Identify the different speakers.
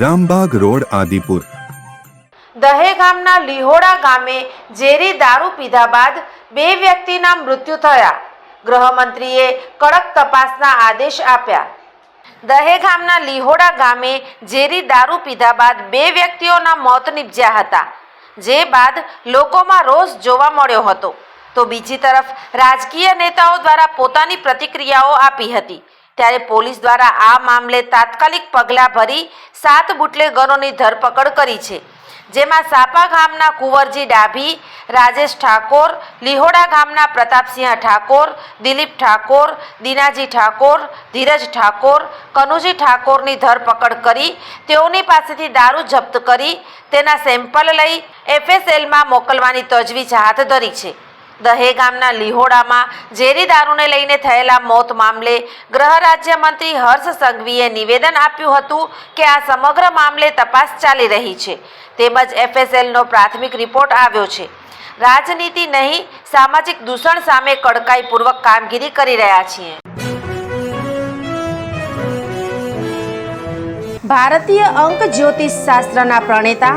Speaker 1: Rambag road, Adipur.
Speaker 2: દહે ગામના લીહોડા ગામે ઝેરી દારૂ પીધા બાદ બે વ્યક્તિના મૃત્યુ થયા. ગૃહમંત્રીએ કડક તપાસના આદેશ આપ્યા. દહે ગામના લીહોડા ગામે ઝેરી દારૂ પીધા બાદ બે વ્યક્તિઓના મોત નિપજ્યા હતા, જે બાદ લોકોમાં રોષ જોવા મળ્યો હતો. તો બીજી તરફ રાજકીય નેતાઓ દ્વારા પોતાની પ્રતિક્રિયાઓ આપી હતી. ત્યારે પોલીસ દ્વારા આ મામલે તાત્કાલિક પગલાં ભરી સાત બુટલેગરોની ધરપકડ કરી છે. જેમાં સાપા ગામના કુંવરજી ડાભી, રાજેશ ઠાકોર, લીહોડા ગામના પ્રતાપસિંહ ઠાકોર, દિલીપ ઠાકોર, દિનાજી ઠાકોર, ધીરજ ઠાકોર, કનુજી ઠાકોરની ધરપકડ કરી, તેઓની પાસેથી દારૂ જપ્ત કરી, તેના સેમ્પલ લઈ, એફએસએલમાં મોકલવાની તજવીજ હાથ ધરી છે. દહે ગામના લિહોડામાં ઝેરી દારૂને લઈને થયેલા મોત મામલે ગૃહ રાજ્યમંત્રી હર્ષ સંઘવીએ નિવેદન આપ્યું હતું કે આ સમગ્ર મામલે તપાસ ચાલી રહી છે. તેમજ એફએસએલનો પ્રાથમિક રિપોર્ટ આવ્યો છે. રાજનીતિ નહીં, સામાજિક દૂષણ સામે કડકાઈપૂર્વક કામગીરી કરી રહ્યા છીએ. ભારતીય અંક જ્યોતિષ શાસ્ત્રના પ્રણેતા